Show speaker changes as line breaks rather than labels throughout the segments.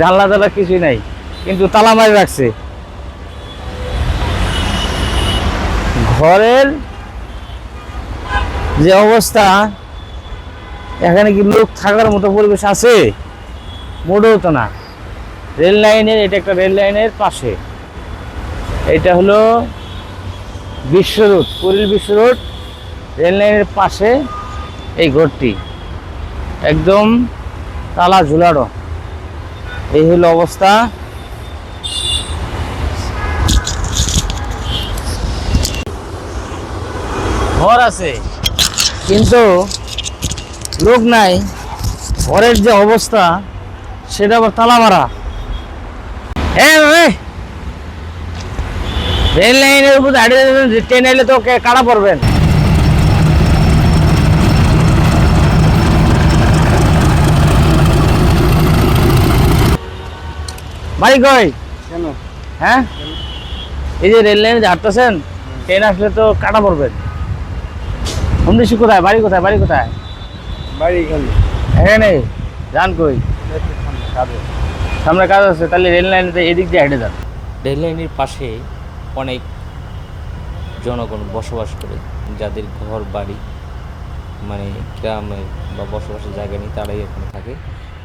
জানলা টালা কিছুই নাই, কিন্তু তালা মারি রাখছে। ঘরের যে অবস্থা, এখানে কি লোক থাকার মতো পরিবেশ আছে? মোটেও তো না। রেল লাইনের, এটা একটা রেল লাইনের পাশে। এটা হলো বিশ্ব রোড কুড়িল বিশ্ব রোড, রেল লাইনের পাশে এই ঘরটি। একদম তালা ঝুলানো। এই হলো অবস্থা। ঘর আছে, কিন্তু লোক নাই। ঘরের যে অবস্থা, সেটা আবার তালা মারা। রেল লাইনের উপর দাঁড়িয়ে ট্রেন এলে তো কারা পড়বেন? বাড়ি কই?
কেন?
হ্যাঁ? এই যে রেল লাইনে যে হাঁটতেছেন ট্রেন আসলে তো কাটা পড়বেন অমৃষি কোথায়? বাড়ি কোথায়? বাড়ি কোথায়?
বাড়ি এখানে।
এখানে? যান কই? সামনে কাজ। আছে তাহলে রেল লাইনে এদিক দিয়ে হেঁটে যান।
রেল লাইনের পাশে অনেক জনগণ বসবাস করে যাদের ঘর বাড়ি মানে গ্রামে বা বসবাসের জায়গা নেই তারাই এখানে থাকে।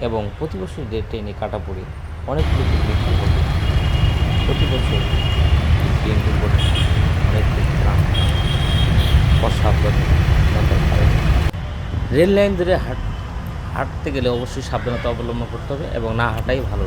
এবং প্রতি বছর যে ট্রেনে কাটা পড়ে অনেক মৃত্যু ঘটে প্রতি বছর এই ট্রেন অনেক রেল লাইন ধরে হাঁট হাঁটতে গেলে অবশ্যই সাবধানতা অবলম্বন করতে হবে এবং না হাঁটাই ভালো।